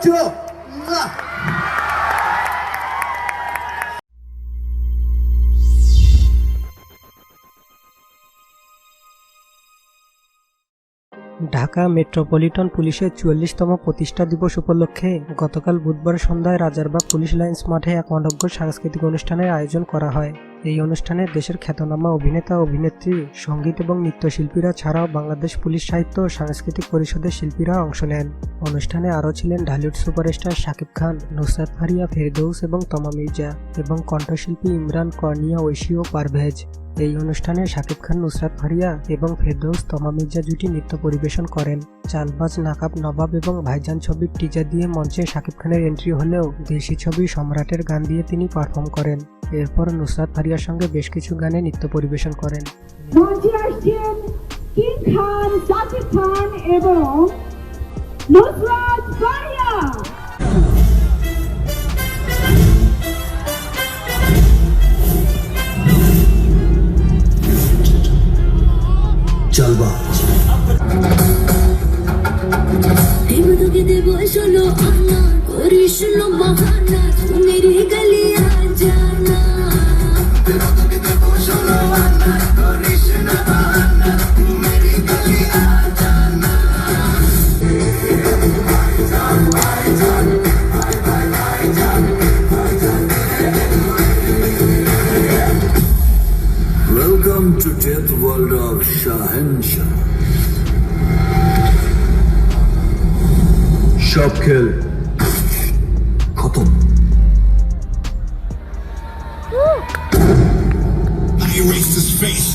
করছ মুয়া। ঢাকা মেট্রোপলিটন পুলিশের চুয়াল্লিশতম প্রতিষ্ঠা দিবস উপলক্ষে গতকাল বুধবার সন্ধ্যায় রাজারবাগ পুলিশ লাইন্স মাঠে এক অনগ্য সাংস্কৃতিক অনুষ্ঠানের আয়োজন করা হয়। এই অনুষ্ঠানে দেশের খ্যাতনামা অভিনেতা অভিনেত্রী, সংগীত এবং নৃত্যশিল্পীরা ছাড়াও বাংলাদেশ পুলিশ সাহিত্য সাংস্কৃতিক পরিষদের শিল্পীরা অংশ নেন। অনুষ্ঠানে আরও ছিলেন ঢালিউড সুপারস্টার শাকিব খান, নুসরাত ফারিয়া, ফেরদৌস এবং তমা মির্জা এবং কণ্ঠশিল্পী ইমরান কর্নিয়া, ঐশী ও পারভেজ। এই অনুষ্ঠানে শাকিব খান, নুসরাত ফারিয়া এবং ফেরদৌস তমা মির্জা জুটি নৃত্য পরিবেশন করেন। চালবাজ, নাকাব, নবাব এবং ভাইজান ছবির টিজার দিয়ে মঞ্চে শাকিব খানের এন্ট্রি হলেও দেশি ছবি সম্রাটের গান দিয়ে তিনি পারফর্ম করেন। এরপর নুসরাত ফারিয়ার সঙ্গে বেশ কিছু গানে নৃত্য পরিবেশন করেন। এবং নুসরাত ফারিয়া চালবাজ দেব তোকে দেব শোনো আনা করিস বাহানা। তু মেরি গলি Welcome to Death World of Shahenshah. Shop kill. Khatam. I erased his face.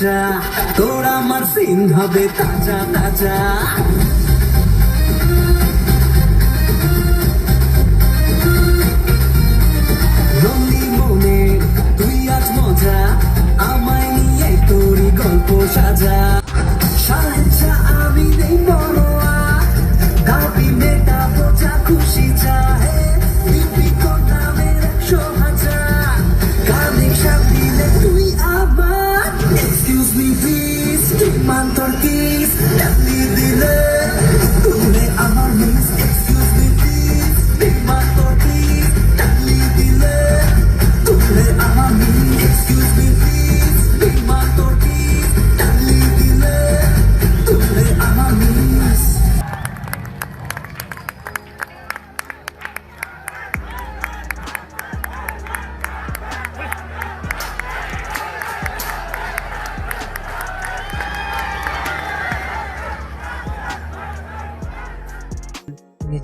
যা তোর আমার সিন হবে তাজা তাজা। মান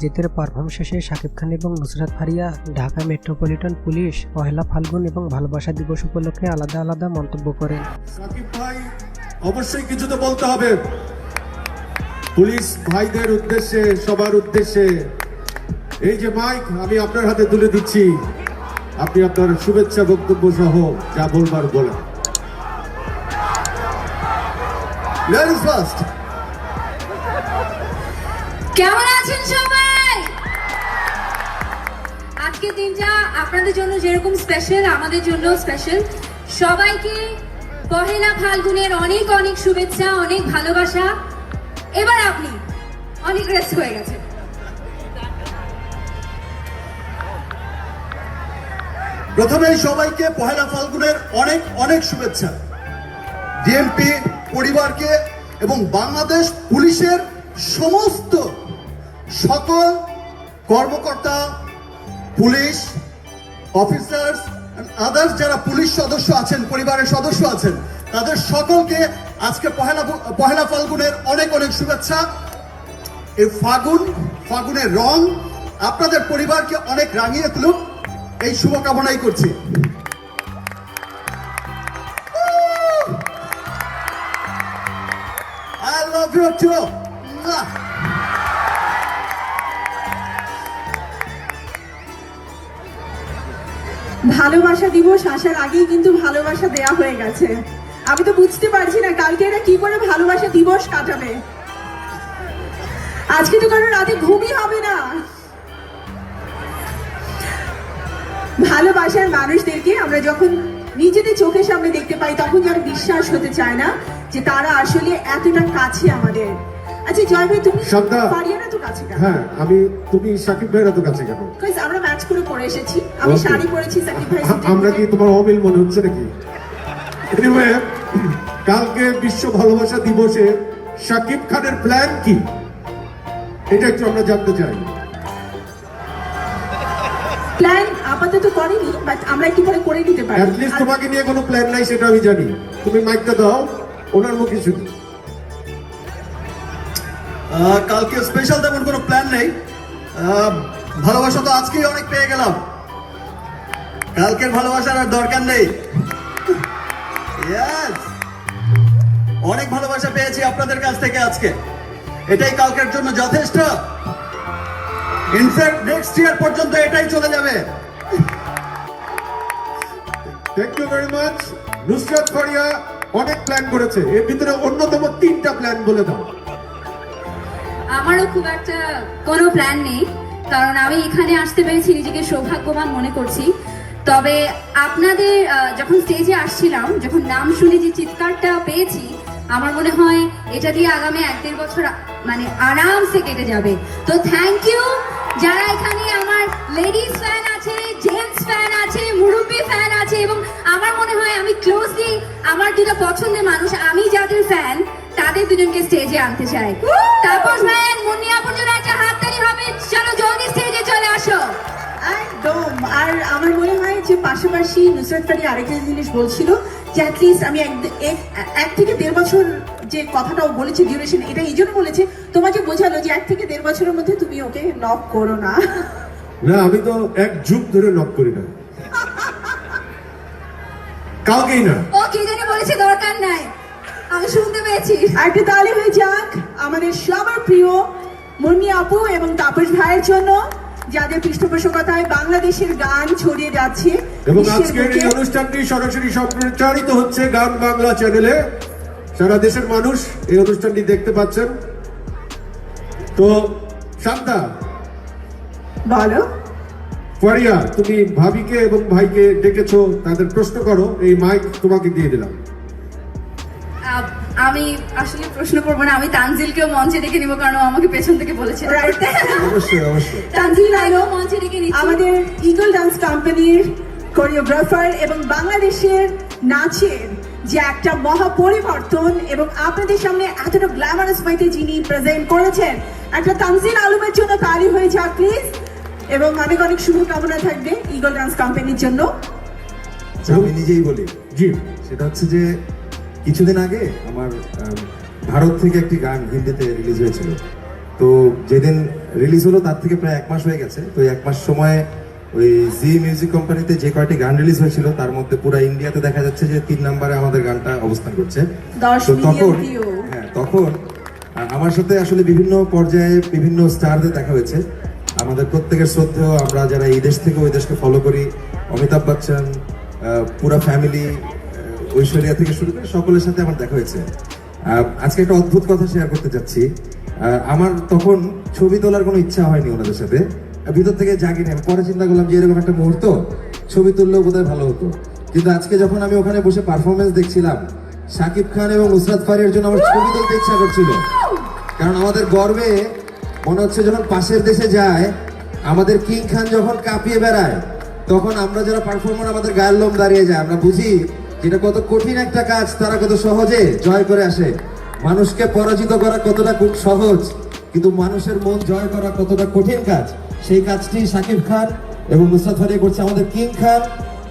নিজেদের পারফর্ম শেষে শাকিব খান এবং নুসরাত ফারিয়া ঢাকা মেট্রোপলিটন পুলিশ পহেলা ফাল্গুন এবং ভালোবাসা দিবস উপলক্ষে আলাদা আলাদা মন্তব্য করেন। সাকিব ভাই অবশ্যই কিছু তো বলতে হবে। পুলিশ ভাইদের উদ্দেশ্যে সবার উদ্দেশ্যে। এই যে মাইক আমি আপনার হাতে তুলে দিচ্ছি। আপনি আপনার শুভেচ্ছা বক্তব্য সহ যা বলবার বলেন। কেমন আছেন দিনটা আপনাদের জন্য যেরকম স্পেশাল আমাদের জন্য স্পেশাল সবাইকে পহেলা ফাল্গুনের অনেক অনেক শুভেচ্ছা, অনেক ভালোবাসা। এবার আপনি অনেক রেস্ট হয়ে গেছে প্রথমেই সবাইকে পহেলা ফাল্গুনের অনেক অনেক শুভেচ্ছা। ডিএমপি পরিবারকে এবং বাংলাদেশ পুলিশের সমস্ত সকল কর্মকর্তা পুলিশ, অফিসার্স আদার্স যারা পুলিশ সদস্য আছেন, পরিবারের সদস্য আছেন, তাদের সকলকে আজকে পহেলা পহেলা ফাল্গুনের অনেক অনেক শুভেচ্ছা। এই ফাগুন, ফাগুনের রং আপনাদের পরিবারকে অনেক রাঙিয়ে তুলুক। এই শুভকামনাই করছি। I love. ভালোবাসা দিবস আসার আগেই কিন্তু ভালোবাসা দেয়া হয়ে গেছে। আমি তো বুঝতে পারছি না কালকে এরা কি করে ভালোবাসা দিবস কাটাবে। আজকে তো কারও রাতে ঘুমই হবে না। ভালোবাসার মানুষদেরকে আমরা যখন নিজেদের চোখের সামনে দেখতে পাই, তখন যেন বিশ্বাস হতে চায় না যে তারা আসলে এতটা কাছে আমাদের। আচ্ছা জয় ভাই তুমি তো কাছে কেন? হ্যাঁ আমি তুমি সাকিব এত কাছে কেন? Guys, আমরা ম্যাচ করে পরে এসেছি। আমি শাড়ি পরেছি সাকিব ভাই আমরা কি তোমার অমিল মনে হচ্ছে নাকি? Anyway, কালকে বিশ্ব ভালোবাসা দিবসে সাকিব খানের প্ল্যান কি? এটা একটু আমরা জানতে চাই। প্ল্যান আপাতত করেনি বাট আমরা একটু পরে করে নিতে পারি। অ্যাটলিস্ট তোমাকে নিয়ে কোনো প্ল্যান নাই সেটা আমি জানি। তুমি মাইকটা দাও ওনার মুখে শুনি। কালকে স্পেশাল তেমন কোনো প্ল্যান নেই। ভালোবাসা তো আজকেই অনেক পেয়ে গেলাম। কালকের ভালোবাসার আর দরকার নেই! অনেক ভালোবাসা পেয়েছি আপনাদের কাছ থেকে আজকে। এটাই কালকের জন্য যথেষ্ট। ইনফ্যাক্ট নেক্সট ইয়ার পর্যন্ত এটাই চলে যাবে। Thank you very much Nusrat Faria অনেক প্ল্যান করেছে। এর ভিতরে অন্যতম তিনটা প্ল্যান বলে দাও। আমারও খুব একটা কোনো প্ল্যান নেই, কারণ আমি এখানে আসতে পেরেছি, নিজেকে সৌভাগ্যবান মনে করছি। তবে আপনাদের যখন স্টেজে আসছিলাম, যখন নাম শুনে যে চিৎকারটা পেয়েছি, আমার মনে হয় এটা দিয়ে আগামী এক দেড় বছর মানে আরামসে কেটে যাবে। তো থ্যাংক ইউ যারা এখানে আমার লেডিস ফ্যান আছে জেন্টস ফ্যান আছে, মুরব্বী ফ্যান আছে, এবং আমার মনে হয় আমি ক্লোজলি আমার দুটো পছন্দের মানুষ, আমি যাদের ফ্যান তাদের দুজনকে স্টেজে আনতে চাই। তাপস ভাইয়ের মুন্নিয়াপুর জন্য একটা হাততালি হবে। চলো জলদি স্টেজে চলে আসো। একদম। আর আমার মনে হয় যে পাশাপাশি নুসরাত ফারি আরেকটা জিনিস বলছিল যে অ্যাটলিস্ট আমি এক থেকে দেড় বছর যে কথাটা ও বলেছে ডিউরেশন এটা এই জন্য বলেছে তোমাকে বোঝালো যে এক থেকে দেড় বছরের মধ্যে তুমি ওকে নক করো না। না আমি তো এক যুগ ধরে নক করি না। কাউকেই না। ও কি জানি বলেছে দরকার নাই। আমি শুনতে পেয়েছি। একটা তালি হয়ে যাক। আমাদের সবার প্রিয় মুন্নি আপু এবং তাপস ভাইয়ের জন্য যাদের পৃষ্ঠপোষকতায় বাংলাদেশের গান ছড়িয়ে যাচ্ছে এবং আজকের এই অনুষ্ঠানটি সরাসরি সম্প্রচারিত হচ্ছে গান বাংলা চ্যানেলে সারা দেশের মানুষ এই অনুষ্ঠানটি দেখতে পাচ্ছেন। তো শান্তা বলো। ফারিয়া তুমি ভাবিকে এবং ভাইকে ডেকেছো তাদের প্রশ্ন করো এই মাইক তোমাকে দিয়ে দিলাম। আমি আসলে প্রশ্ন করব না আমি তানজিলকেও মঞ্চে ডেকে নিব কারণ আমাকে পেছন থেকে বলেছে। Right. অবশ্যই অবশ্যই। তানজিল আলম মঞ্চে ডেকে নিচ্ছি। আমাদের ইগল ডান্স কোম্পানির কোরিওগ্রাফার এবং বাংলাদেশের নাচের যে একটা মহা পরিবর্তন এবং আপনাদের সামনে এতটা গ্ল্যামারাস ওয়েতে যিনি প্রেজেন্ট করেছেন একটা তানজিল আলমের জন্য তালি হয়ে যাক প্লিজ এবং অনেক অনেক শুভকামনা থাকবে ইগল ডান্স কোম্পানির জন্য। আমি নিজেই বলি জি সেটা হচ্ছে যে কিছুদিন আগে আমার ভারত থেকে একটি গান হিন্দিতে রিলিজ হয়েছিল। তো যেদিন রিলিজ হলো তার থেকে প্রায় এক মাস হয়ে গেছে। তো এক মাস সময় ওই জি মিউজিক কোম্পানিতে যে কয়টি গান রিলিজ হয়েছিল তার মধ্যে পুরো ইন্ডিয়াতে দেখা যাচ্ছে যে তিন নম্বরে আমাদের গানটা অবস্থান করছে। তো তখন হ্যাঁ তখন আমার সাথে আসলে বিভিন্ন পর্যায়ে বিভিন্ন স্টারদের দেখা হয়েছে। আমাদের প্রত্যেকের শ্রদ্ধেয় আমরা যারা এই দেশ থেকে ওই দেশকে ফলো করি অমিতাভ বচ্চন পুরা ফ্যামিলি ঐশ্বরিয়া থেকে শুরু করে সকলের সাথে আমার দেখা হয়েছে। আজকে একটা অদ্ভুত কথা শেয়ার করতে চাচ্ছি আমার তখন ছবি তোলার কোনো ইচ্ছা হয়নি ওনাদের সাথে। ভিতর থেকে জাগিনি আমি পরে চিন্তা করলাম যে এরকম একটা মুহূর্ত, ছবি তুললেও বোধহয় ভালো হতো। কিন্তু আজকে যখন আমি ওখানে বসে পারফরমেন্স দেখছিলাম শাকিব খান এবং নুসরাত ফারিয়ার জন্য আমার ছবি তুলতে ইচ্ছা করছিল। কারণ আমাদের গর্বে মনে হচ্ছে যখন পাশের দেশে যায়, আমাদের কিং খান যখন কাঁপিয়ে বেড়ায়, তখন আমরা যারা পারফর্মার আমাদের গায়ের লোম দাঁড়িয়ে যায়, আমরা বুঝি যেটা কত কঠিন একটা কাজ, তারা কত সহজে জয় করে আসে। মানুষকে পরাজিত করা কতটা খুব সহজ, কিন্তু মানুষের মন জয় করা কতটা কঠিন কাজ। সেই কাজটি শাকিব খান এবং নুসরাত করছে আমাদের কিং খান।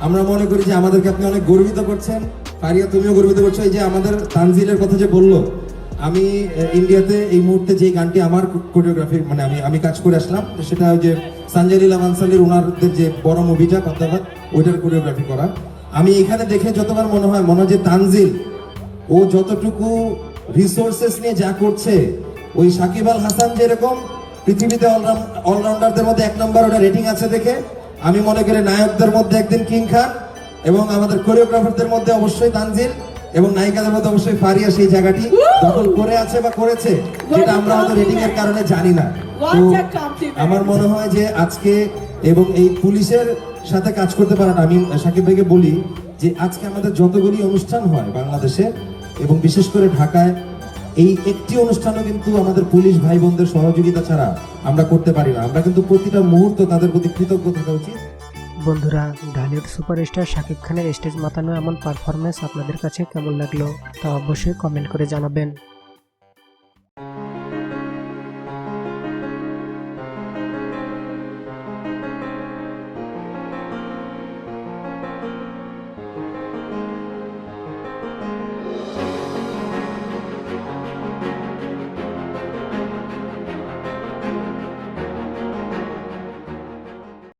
আমরা মনে করি যে আমাদেরকে আপনি অনেক গর্বিত করছেন। ফারিয়া, তুমিও গর্বিত করছ। এই যে আমাদের তানজিলের কথা যে বলল, আমি ইন্ডিয়াতে এই মুহূর্তে যে গানটি আমার কোরিওগ্রাফি মানে আমি আমি কাজ করে আসলাম, সেটা ওই যে সঞ্জয় লীলা মানসালির ওনারদের যে বড় মুভিটা পদ্মাবাদ ওইটার কোরিওগ্রাফি করা। আমি এখানে দেখে যতবার মনে হয় মনে হয় যে তানজিল ও যতটুকু রিসোর্সেস নিয়ে যা করছে ওই সাকিব আল হাসান যেরকম পৃথিবীতে অলরাউন্ডারদের মধ্যে এক নম্বর ওটা রেটিং আছে দেখে আমি মনে করি নায়কদের মধ্যে একদিন কিং খান এবং আমাদের কোরিওগ্রাফারদের মধ্যে অবশ্যই তানজিল এবং নায়িকাদের মধ্যে অবশ্যই ফারিয়া সেই জায়গাটি দখল করে আছে বা করেছে যেটা আমরা হয়তো রেটিং এর কারণে জানি না। তো আমার মনে হয় যে আজকে এবং এই পুলিশের সাথে কাজ করতে পারাটা আমি সাকিব ভাইকে বলি যে আজকে আমাদের যতগুলি অনুষ্ঠান হয় বাংলাদেশে এবং বিশেষ করে ঢাকায়, এই একটি অনুষ্ঠানও কিন্তু আমাদের পুলিশ ভাই বোনদের সহযোগিতা ছাড়া আমরা করতে পারি না। আমরা কিন্তু প্রতিটা মুহূর্ত তাদের প্রতি কৃতজ্ঞ থাকা উচিত। বন্ধুরা, ঢালিউড সুপারস্টার শাকিব খানের স্টেজ মাতানো এমন পারফরমেন্স আপনাদের কাছে কেমন লাগল তা অবশ্যই কমেন্ট করে জানাবেন।